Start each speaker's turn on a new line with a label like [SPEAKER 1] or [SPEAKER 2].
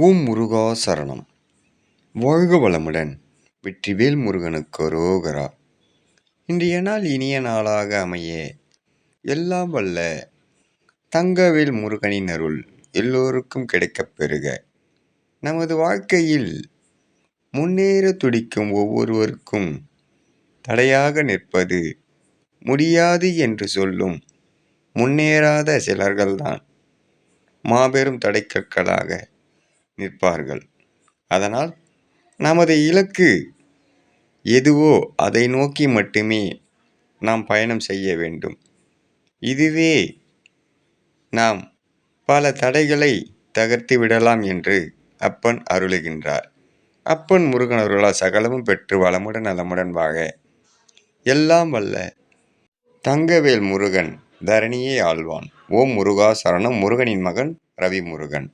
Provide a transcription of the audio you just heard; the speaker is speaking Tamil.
[SPEAKER 1] ஓம் முருகா சரணம். வாழ்க வளமுடன். வெற்றிவேல் முருகனுக்கு ரோகரா இன்றைய நாள் இனிய நாளாக அமைய எல்லாம் வல்ல தங்கவேல் முருகனின் அருள் எல்லோருக்கும் கிடைக்கப் பெறுக. நமது வாழ்க்கையில் முன்னேற துடிக்கும் ஒவ்வொருவருக்கும் தடையாக நிற்பது முடியாது என்று சொல்லும் முன்னேறாத சிலர்கள்தான். மாபெரும் தடைக்கற்களாக நிற்பார்கள். அதனால் நமது இலக்கு எதுவோ அதை நோக்கி மட்டுமே நாம் பயணம் செய்ய வேண்டும். இதுவே நாம் பல தடைகளை தகர்த்து விடலாம் என்று அப்பன் அருளுகின்றார். அப்பன் முருகன் அருளால் சகலமும் பெற்று வளமுடன் நலமுடன் வாக எல்லாம் வல்ல தங்கவேல் முருகன் தரணியே ஆழ்வான் ஓம் முருகா சரணம் முருகனின் மகன் ரவி முருகன்